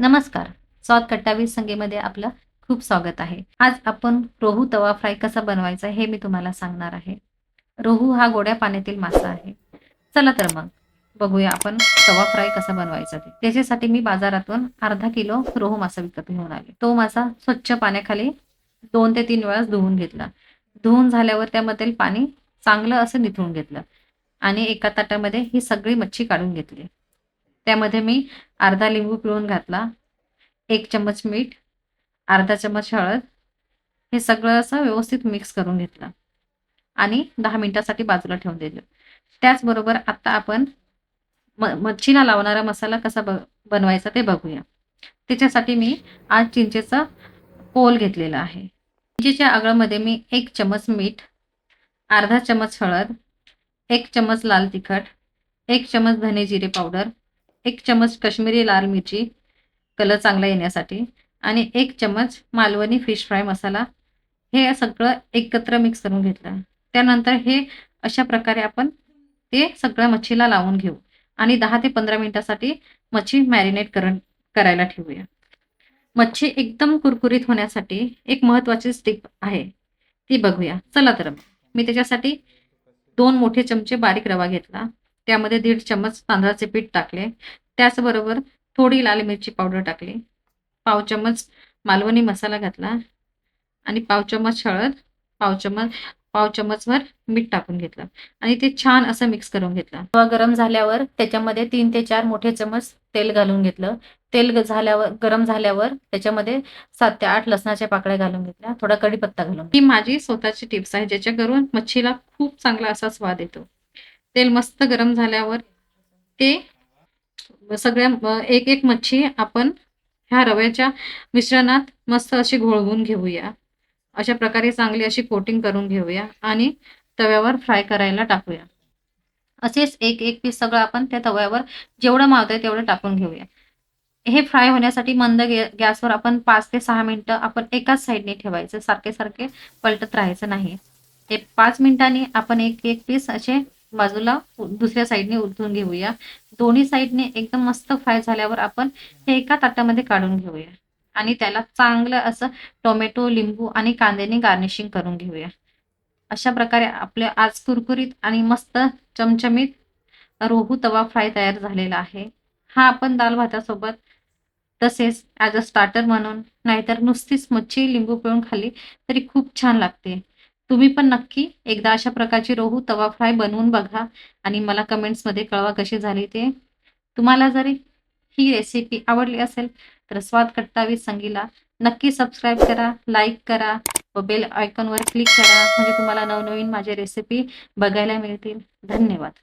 नमस्कार. स्वाद कट्टावीस संगेमध्ये आपलं खूप स्वागत आहे. आज आपण रोहू तवा फ्राय कसा बनवायचा हे मी तुम्हाला सांगणार आहे. रोहू हा गोड्या पाण्यातील मासा आहे. चला तर मग बघूया आपण तवा फ्राय कसा बनवायचा ते. त्याच्यासाठी मी बाजारातून अर्धा किलो रोहू मासा विकत घेऊन आले. तो मासा स्वच्छ पाण्याखाली दोन ते तीन वेळा धुवून घेतला. धुवून झाल्यावर त्यामधील पाणी चांगलं असं निथळून घेतलं. आणि एका ताटामध्ये ही सगळी मच्छी काढून घेतली. त्यामध्ये मी अर्धा लिंबू पिळून घातला एक चम्मच मीठ अर्धा चम्मच हळद हे सगळं असं व्यवस्थित मिक्स करून घेतलं आणि दहा मिनिटासाठी बाजूला ठेवून दिलं. त्याचबरोबर आता आपण म मच्छीला लावणारा मसाला कसा ब बनवायचा ते बघूया. त्याच्यासाठी मी आज चिंचेचा कोल घेतलेला आहे. चिंचेच्या आगळामध्ये मी एक चम्मच मीठ अर्धा चम्मच हळद एक चम्मच लाल तिखट एक चम्मच धने जिरे पावडर एक चमच कश्मीरी लाल मिरची कलर चांगला येण्यासाठी आणि एक चमच मालवणी फिश फ्राय मसाला. हे सगळं एकत्र मिक्स करून घेतलं. त्यानंतर हे अशा प्रकारे आपण ते सगळं मच्छीला लावून घेऊ. आणि दहा ते पंधरा मिनिटासाठी मच्छी मॅरिनेट करून करायला ठेवूया. मच्छी एकदम कुरकुरीत होण्यासाठी एक महत्त्वाची स्टिक आहे. ती बघूया. चला तर मी त्याच्यासाठी दोन मोठे चमचे बारीक रवा घेतला. त्यामध्ये दीड चमच तांदळाचे पीठ टाकले. त्याचबरोबर थोडी लाल मिरची पावडर टाकली. पाव चम्मच मालवणी मसाला घातला आणि पाव चम्मच हळद पाव चम्मच पाव चम्मचभर मीठ टाकून घेतलं आणि ते छान असं मिक्स करून घेतलं. रवा गरम झाल्यावर त्याच्यामध्ये तीन ते चार मोठे चम्मच तेल घालून घेतलं. तेल झाल्यावर गरम झाल्यावर त्याच्यामध्ये सात ते आठ लसणाच्या पाकळ्या घालून घेतल्या. थोडा कढीपत्ता घालून ही माझी स्वतःची टिप्स आहे ज्याच्याकरून मच्छीला खूप चांगला असा स्वाद येतो. तेल मस्त गरम झाल्यावर ते सगळ्या एक एक मच्छी आपण ह्या रव्याच्या मिश्रणात मस्त अशी घोळवून घेऊया. अशा प्रकारे चांगली अशी कोटिंग करून घेऊया आणि तव्यावर फ्राय करायला टाकूया. असेच एक एक पीस सगळं आपण त्या तव्यावर जेवढं मावतंय तेवढं टाकून घेऊया. हे फ्राय होण्यासाठी मंद गॅ गॅसवर आपण पाच ते सहा मिनिटं आपण एकाच साईडने ठेवायचं. सारखे सारखे पलटत राहायचं नाही. ते पाच मिनिटांनी आपण एक एक पीस असे बाजूला दुसऱ्या साईडने उलटून घेऊया. दोन्ही साईडने एकदम मस्त फ्राय झाल्यावर आपण हे एका ताटामध्ये काढून घेऊया. आणि त्याला चांगलं असं टोमॅटो लिंबू आणि कांद्याने गार्निशिंग करून घेऊया. अशा प्रकारे आपले आज कुरकुरीत आणि मस्त चमचमीत रोहू तवा फ्राय तयार झालेला आहे. हा आपण दाल भातासोबत तसेच ॲज अ स्टार्टर म्हणून नाहीतर नुसतीच मच्छी लिंबू पिळून खाल्ली तरी खूप छान लागते. तुम्ही पण नक्की एकदा अशा प्रकारची रोहू तवा फ्राय बनवून बघा आणि मला कमेंट्समध्ये कळवा कशी झाली ते. तुम्हाला जरी ही रेसिपी आवडली असेल तर स्वाद कट्टावी संगीला नक्की सबस्क्राईब करा लाईक करा व बेल आयकॉनवर क्लिक करा. म्हणजे तुम्हाला नवनवीन माझे रेसिपी बघायला मिळतील. धन्यवाद.